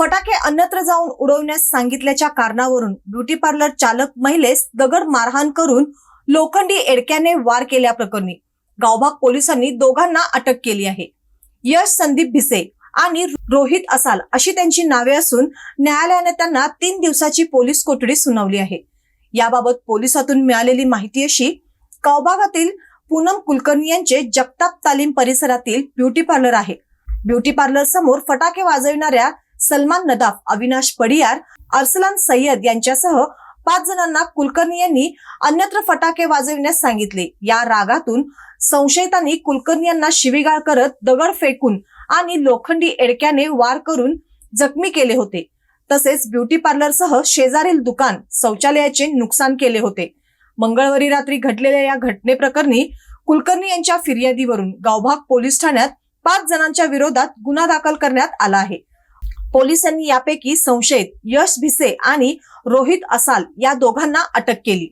फटाके अन्यत्र जाऊन उडवण्यास सांगितल्याच्या कारणावरून ब्युटी पार्लर चालक महिलेस दगड मारहाण करून लोखंडी एडक्याने वार केल्याप्रकरणी गावभाग पोलिसांनी दोघांना अटक केली आहे. यश संदीप भिसे आणि रोहित असाल अशी त्यांची नावे असून न्यायालयाने त्यांना तीन दिवसाची पोलीस कोठडी सुनावली आहे. याबाबत पोलिसातून मिळालेली माहिती अशी गावभागातील पूनम कुलकर्णी यांचे जगताप तालीम परिसरातील ब्युटी पार्लर आहे. ब्युटी पार्लर समोर फटाके वाजविणाऱ्या सलमान नदाफ अविनाश पडियार अरसलान सय्यद यांच्यासह पाच जणांना कुलकर्णी यांनी अन्यत्र फटाके वाजविण्यास सांगितले. या रागातून संशयितांनी कुलकर्णी यांना शिवीगाळ करत दगड फेकून आणि लोखंडी एडक्याने वार करून जखमी केले होते. तसेच ब्युटी पार्लरसह शेजारील दुकान शौचालयाचे नुकसान केले होते. मंगळवारी रात्री घडलेल्या या घटनेप्रकरणी कुलकर्णी यांच्या फिर्यादीवरून गावभाग पोलीस ठाण्यात पाच जणांच्या विरोधात गुन्हा दाखल करण्यात आला आहे. पोलिसांनी यापैकी संशयित यश भिसे आणि रोहित असाल या दोघांना अटक केली.